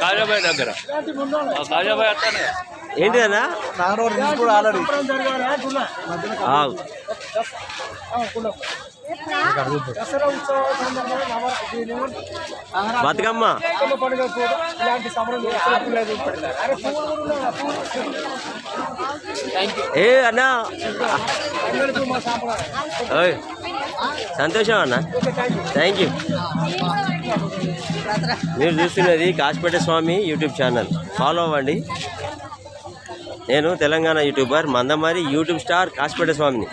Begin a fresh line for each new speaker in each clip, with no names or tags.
కాజాబాయ్ దగ్గర కాజాబాయ్ అట్లనే
ఏంటిదన్నా
ఆల్రెడీ?
బతుకమ్మ
బతుకమ్మ పండుగ కూడా ఉన్నాయా? పువ్వులు.
ఏ అన్నా సంతోషం అన్న
థ్యాంక్ యూ
మీరు చూస్తున్నది Kasipeta Swamy YouTube channel. Follow అవ్వండి. నేను Telangana YouTuber Mandamarri YouTube star Kasipeta స్వామిని.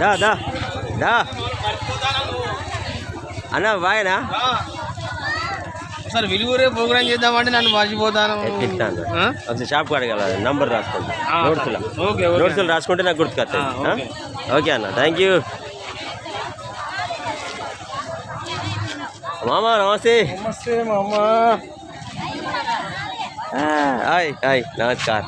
దా దా దా. అన్న బాయనా
సార్ విలువరే ప్రోగ్రామ్ చేద్దామంటే నన్ను మర్చిపోతాను.
ఎట్టిస్తాను
ఆ?
ఒకసారి షాప్కి అడగల నంబర్ రాసుకుంటా.
ఆ,
నోట్స్లో. నోట్స్లో రాసుకుంటే నాకు గుర్తుకొస్తాయి
ఆ, ఓకే.
అన్న థ్యాంక్ యూ మామా నమస్తే.
నమస్తే మా అమ్మ
ఆ, హాయ్ హాయ్ నమస్కార్.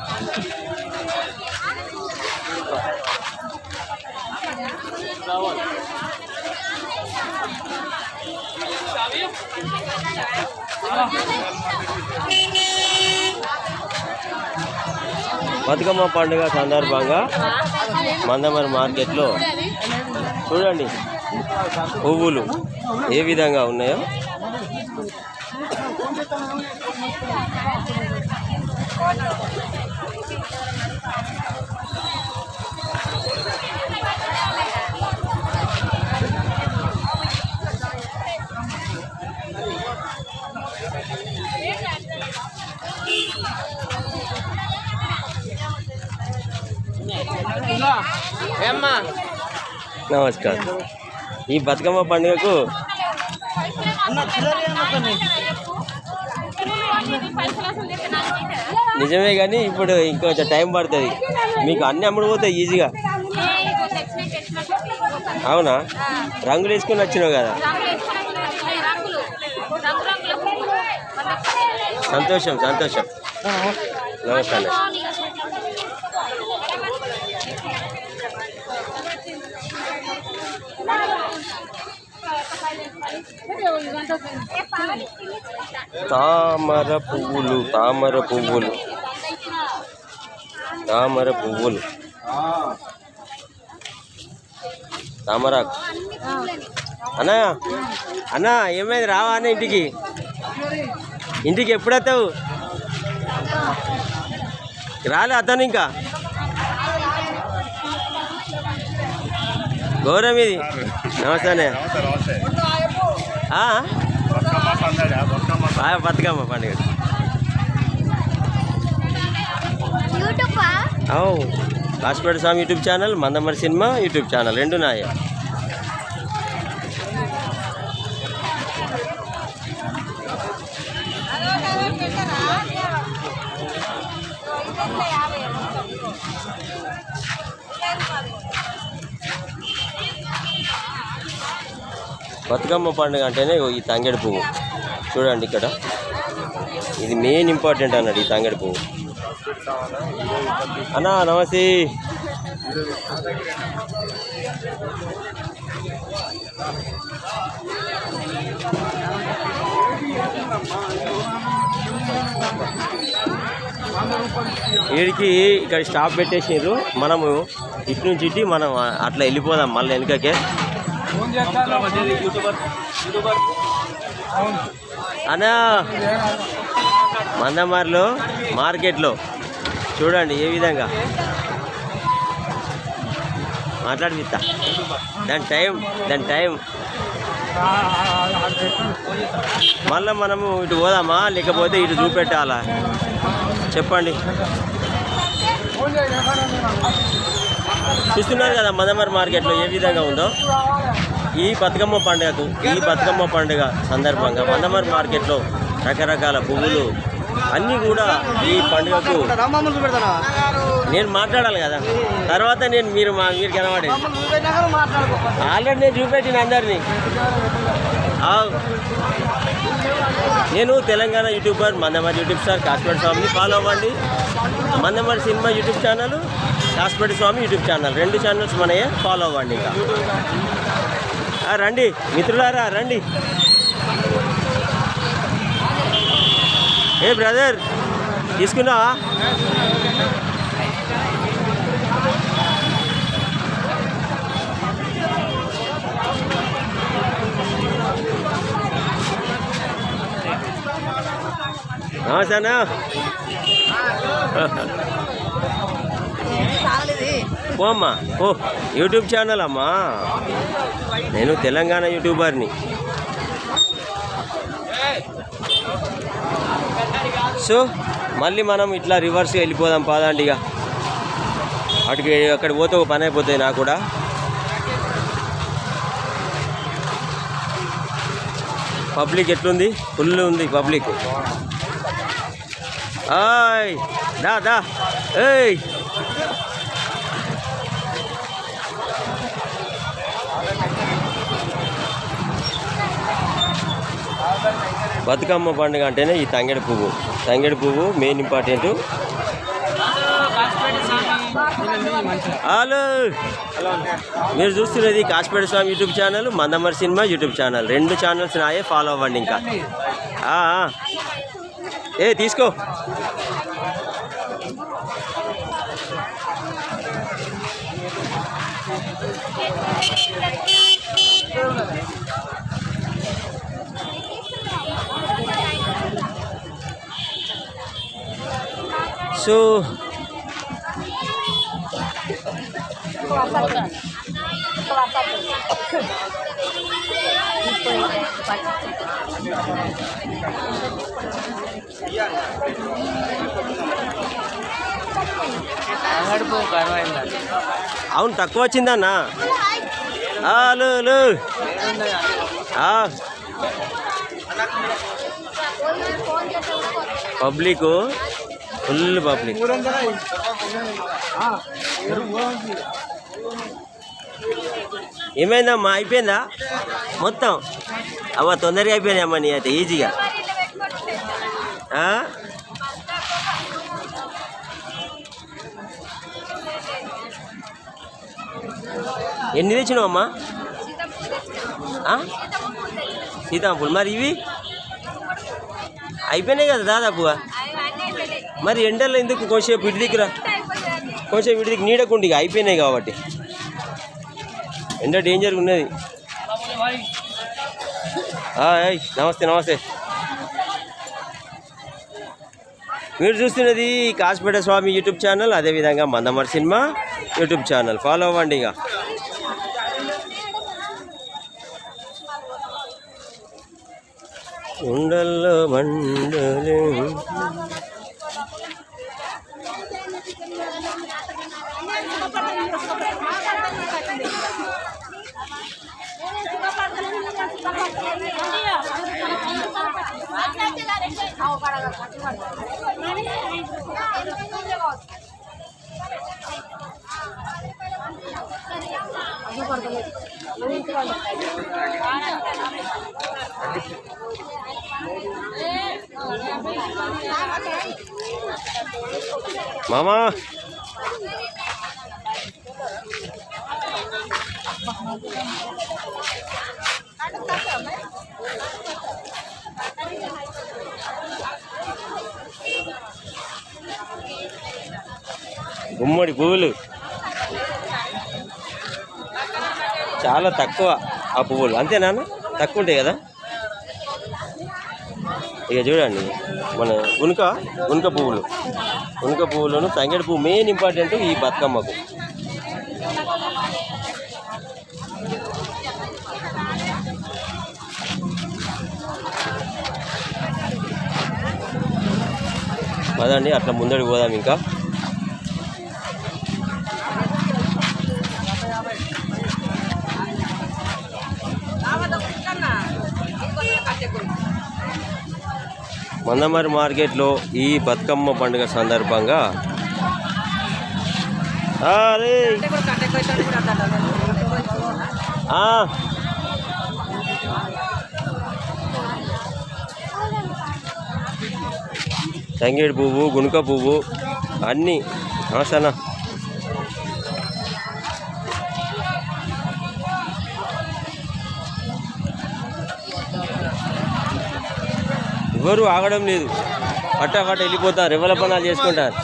బతుకమ్మ పండుగ సందర్భంగా మందమరి మార్కెట్లో చూడండి పువ్వులు ఏ విధంగా ఉన్నాయో. నమస్కారం. ఈ బతుకమ్మ పండుగకు నిజమే కానీ ఇప్పుడు ఇంకొంచెం టైం పడుతుంది. మీకు అన్ని అమ్ముడు పోతాయి ఈజీగా. అవునా? రంగులు వేసుకుని వచ్చినావు కదా? సంతోషం సంతోషం. నమస్కారం. తామర పువ్వులు తామర పువ్వులు. తామర పువ్వులు. తామరాకు అన్నా అన్నా ఏమైంది? రావా అన్న ఇంటికి? ఇంటికి ఎప్పుడు వస్తావు? రాలే అతను ఇంకా. గౌరవం ఇది. నమస్తే. బతుకమ్మ పండుగ. అవు. Kasipeta Swamy YouTube channel Mandamarri cinema YouTube channel రెండు నాయ. బతుకమ్మ పండుగ అంటేనే ఈ తంగేడు పువ్వు. చూడండి ఇక్కడ. ఇది మెయిన్ ఇంపార్టెంట్ అన్నాడు ఈ తంగేడు పువ్వు. అన్నా నమస్తే. వీడికి ఇక్కడ స్టాప్ పెట్టేసారు మనము ఇటు నుంచి ఇటు మనం అట్లా వెళ్ళిపోదాం మళ్ళీ వెనుకకే. అన్నా మందమారిలో మార్కెట్లో. చూడండి ఏ విధంగా. మాట్లాడిపిస్తా దాని టైం దాని టైం. మళ్ళీ మనము ఇటు పోదామా? లేకపోతే ఇటు చూపెట్టాలా? చెప్పండి. చూస్తున్నారు కదా మదమర్ మార్కెట్లో ఏ విధంగా ఉందో? ఈ బతుకమ్మ పండుగకు ఈ బతుకమ్మ పండుగ సందర్భంగా మందమర్ మార్కెట్లో రకరకాల పువ్వులు అన్నీ కూడా ఈ పండుగకు నేను మాట్లాడాలి కదా? తర్వాత నేను మీరు మా మీరు కనబడేది ఆల్రెడీ నేను చూపెట్టిన అందరినీ. నేను Telangana YouTuber Mandamarri YouTube star Kashmir స్వామిని ఫాలో అవ్వండి. Mandamarri cinema YouTube channel Kashmir Swamy YouTube channel. రెండు ఛానల్స్ మనయే ఫాలో అవ్వండి ఇంకా. రండి మిత్రులారా రండి. ఏ బ్రదర్ తీసుకున్నావా? నమస్తేనా ఓ అమ్మా ఓ యూట్యూబ్ ఛానల్ అమ్మా. నేను తెలంగాణ యూట్యూబర్ని. సో మళ్ళీ మనం ఇట్లా రివర్స్గా వెళ్ళిపోదాం పాదండి ఇక. అటుకి అక్కడ పోతే ఒక పని అయిపోతుంది నాకు కూడా. పబ్లిక్ ఎట్లుంది? ఫుల్ ఉంది పబ్లిక్. ఆయ్ దా దా. ఏయ్. బతుకమ్మ పండుగ అంటేనే ఈ తంగెడు పువ్వు. తంగెడు పువ్వు మెయిన్ ఇంపార్టెంట్ హలో. మీరు చూస్తున్నది Kashmira Swamy YouTube channel Mandamarri cinema YouTube channel. రెండు ఛానల్స్ నాయే ఫాలో అవ్వండి ఇంకా. ఏ తీసుకో. సో అవును తక్కువ వచ్చిందన్నా. Hello hello public full public ఏమైందమ్మా? అయిపోయిందా? మొత్తం? అవ్వ తొందరగా అయిపోయిందమ్మా నీ అయితే ఈజీగా. ఎన్ని తెచ్చినావమ్మా ఆ? సీతాఫుల్. మరి ఇవి? అయిపోయినాయి కదా దాదాపుగా. మరి ఎండల్లో ఎందుకు కొంచెంసేపు ఇటు దిక్కురా కొంచెం ఇటు దిక్కు నీడకుండి అయిపోయినాయి కాబట్టి. ఎండ డేంజర్ ఉన్నది. ఏయ్, నమస్తే నమస్తే. మీరు చూస్తున్నది కాసిపేట స్వామి యూట్యూబ్ ఛానల్ అదేవిధంగా Mandamarri cinema YouTube channel. Follow అవ్వండి ఇక. ఉండల్లో మండలే. మామా గుమ్మడి పువ్వులు. చాలా తక్కువ ఆ పువ్వులు. అంతేనా తక్కువ ఉంటాయి కదా? ఇక చూడండి మన ఉనుక ఉనుక పువ్వులు. ఉనుక పువ్వులను తంగేడు పువ్వు మెయిన్ ఇంపార్టెంట్ ఈ బతుకమ్మకు. పదండి అట్లా ముందడికి పోదాం ఇంకా. మందమరి మార్కెట్లో ఈ బతుకమ్మ పండుగ సందర్భంగా తంగేడు పువ్వు గునుక పువ్వు అన్నీ. ఆసన ఎవరు ఆగడం లేదు. పట్టాపట్ట వెళ్ళిపోతారు ఎవరి పనాలు చేసుకుంటారు.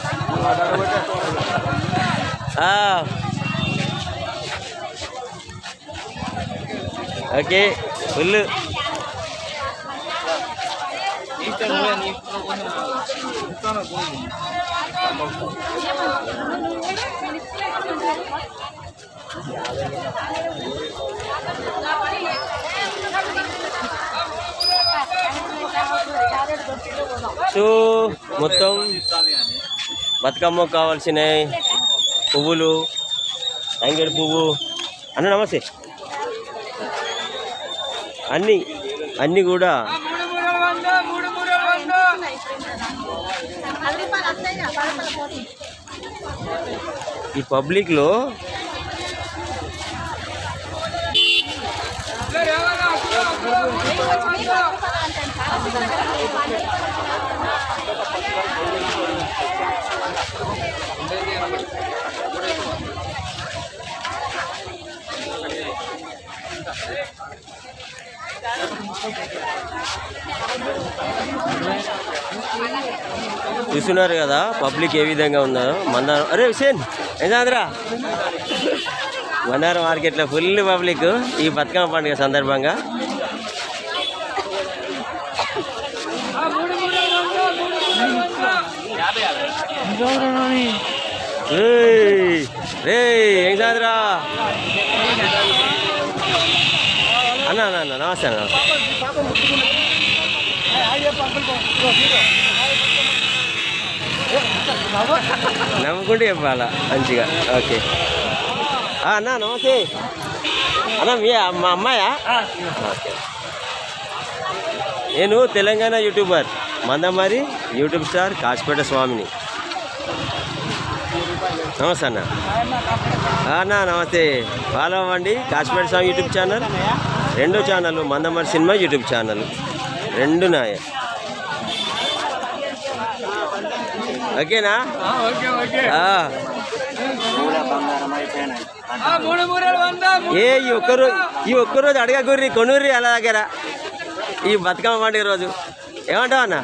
ఓకే ఫుల్ సో మొత్తం బతుకమ్మ కావాల్సిన పువ్వులు అంగడి పువ్వు. అన్న నమస్తే. అన్నీ అన్నీ కూడా ఈ పబ్లిక్లో చూస్తున్నారు కదా పబ్లిక్ ఏ విధంగా ఉందో మందారం. అరే హుసేన్ ఏంద్రా మందారం మార్కెట్లో ఫుల్ పబ్లిక్ ఈ బతుకమ్మ పండుగ సందర్భంగా. ఏయ్, రేయ్, ఏం కాదురా. అన్న అన్న అన్న నమస్తే అన్న. నమస్తే నమ్ముకుంటే చెప్పాలా మంచిగా. ఓకే. అన్న నమస్తే. అన్న మీ మా అమ్మాయా? నేను Telangana YouTuber Mandamarri YouTube star Kachipeta స్వామిని. నమస్తే అన్న. అన్న నమస్తే. ఫాలో అవ్వండి. కాచిపేట స్వామి యూట్యూబ్ ఛానల్ రెండో channel Mandamarri cinema YouTube channel రెండు నాయ. ఓకేనా? ఏ ఈ ఒక్కరోజు ఈ ఒక్కరోజు అడగకుర్రి కొనుర్రి అలా దగ్గర. ఈ బతుకమ్మ పండుగ రోజు. ఏమంటావు అన్న?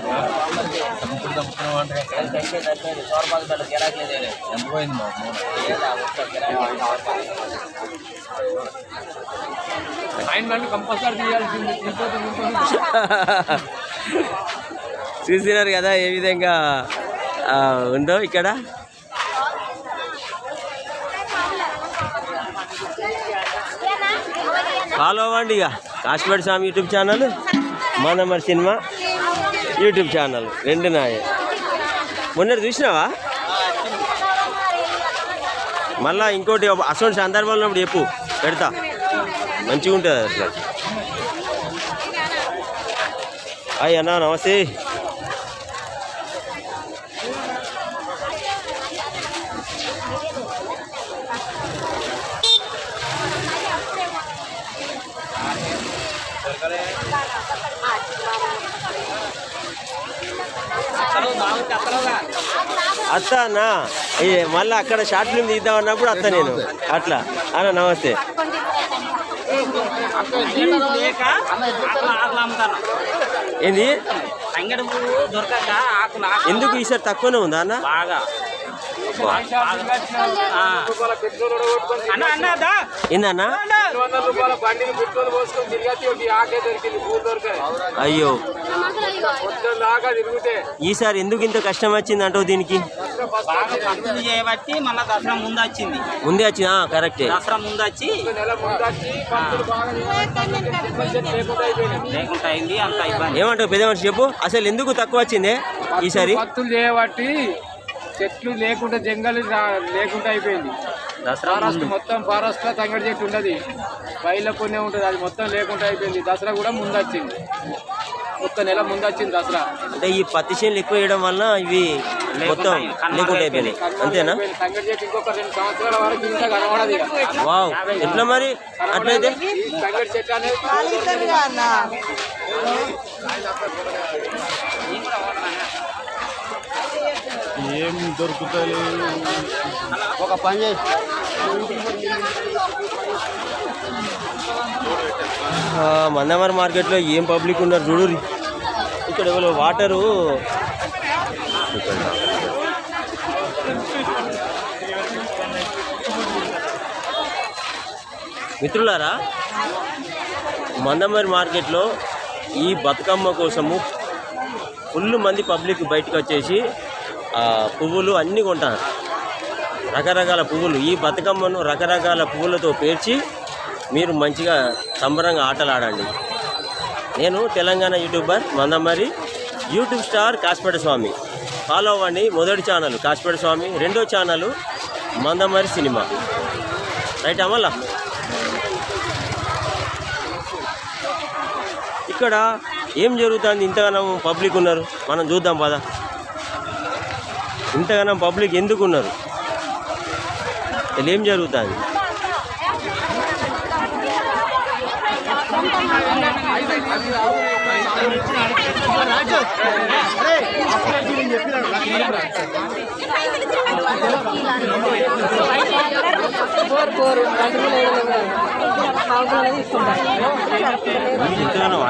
ఆయన కంపల్సరీ తీయాల్సింది
చూసినారు కదా ఏ విధంగా ఉందో ఇక్కడ? ఫాలో అవ్వండి ఇక. కాశ్మీర్ స్వామి యూట్యూబ్ ఛానల్ మనమర్ సినిమా. యూట్యూబ్ ఛానల్ రెండు నాయే. మొన్న చూసినావా? మళ్ళా ఇంకోటి అసలు సందర్భంలో ఉన్నప్పుడు చెప్పు పెడతా. మంచిగా ఉంటుంది అసలు. హాయ్ అన్నా నమస్తే. అత్త అన్న ఈ మళ్ళీ అక్కడ షార్ట్ ఫిల్మ్ తీద్దాం అన్నప్పుడు అత్త నేను. అట్లా. అన్న నమస్తే. ఏంది? ఎందుకు ఈసారి తక్కువనే ఉందా అన్న?
బాగా.
అయ్యో. ఈసారి ఎందుకు ఇంత కష్టం వచ్చింది అంటావు దీనికి?
బాగా పంపిణీ చేయబట్టి మళ్ళీ దసరా ముందు వచ్చింది
ముందే వచ్చి కరెక్టే
దసరా ముందు వచ్చి
లేకుండా
అయింది అంత ఇబ్బంది
ఏమంటావు పెద్ద మనిషి చెప్పు? అసలు ఎందుకు తక్కువ వచ్చిందే ఈసారి?
పత్తులు చేయబట్టి చెట్లు లేకుండా జంగల్ లేకుండా అయిపోయింది.
దసరా
మొత్తం ఫారెస్ట్లో తంగడి చెట్టు ఉండదు బయట కొనే ఉంటుంది అది మొత్తం లేకుండా అయిపోయింది. దసరా కూడా ముందు వచ్చింది. ఒక్క నెల ముందు వచ్చింది దసరా.
అంటే ఈ పత్తి చేనులు ఎక్కువ వేయడం వల్ల ఇవి మొత్తం లేకుండా అయిపోయినాయి. అంతేనా?
సంగతి చేసి ఇంకొక రెండు సంవత్సరాల వరకు ఇంకా కనబడదు ఇక.
వావ్. ఎట్లా మరి? అట్లయితే?
ఈ సంగటి చెట్టు అనేది
ఏం దొరుకుతాయి
ఒక పని చేసి
ఆ, మందమరి మార్కెట్లో ఏం పబ్లిక్ ఉన్నారు చూడు ఇక్కడ వాటరు. మిత్రులారా మందమరి మార్కెట్లో ఈ బతుకమ్మ కోసము ఫుల్ మంది పబ్లిక్ బయటకు వచ్చేసి పువ్వులు అన్నీ కొంటారు. రకరకాల పువ్వులు. ఈ బతుకమ్మను రకరకాల పువ్వులతో పేర్చి మీరు మంచిగా సంబరంగా ఆటలు ఆడండి నేను Telangana YouTuber Mandamarri YouTube star Kasipeta Swamy. Follow అవ్వండి మొదటి ఛానల్ కాసిపేట స్వామి. రెండో ఛానల్ మందమరి సినిమా. రైట్ అమలా? ఇక్కడ ఏం జరుగుతుంది? ఇంతగానం పబ్లిక్ ఉన్నారు. మనం చూద్దాం పద. ఇంతగానం పబ్లిక్ ఎందుకు ఉన్నారు? అసలు ఏం జరుగుతుంది?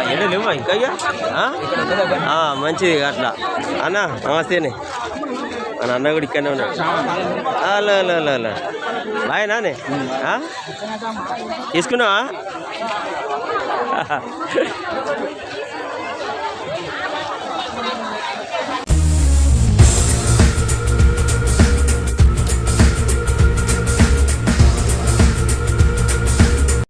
ఎడ లేవా ఇంకా ఇక? ఆ? మంచిది అట్లా అన్న నమస్తేనే మన అన్న కూడా ఇక్కడనే ఉన్నాడు అలా అలా అలా అలా బాయ్ నానే ఆ? తీసుకున్నావా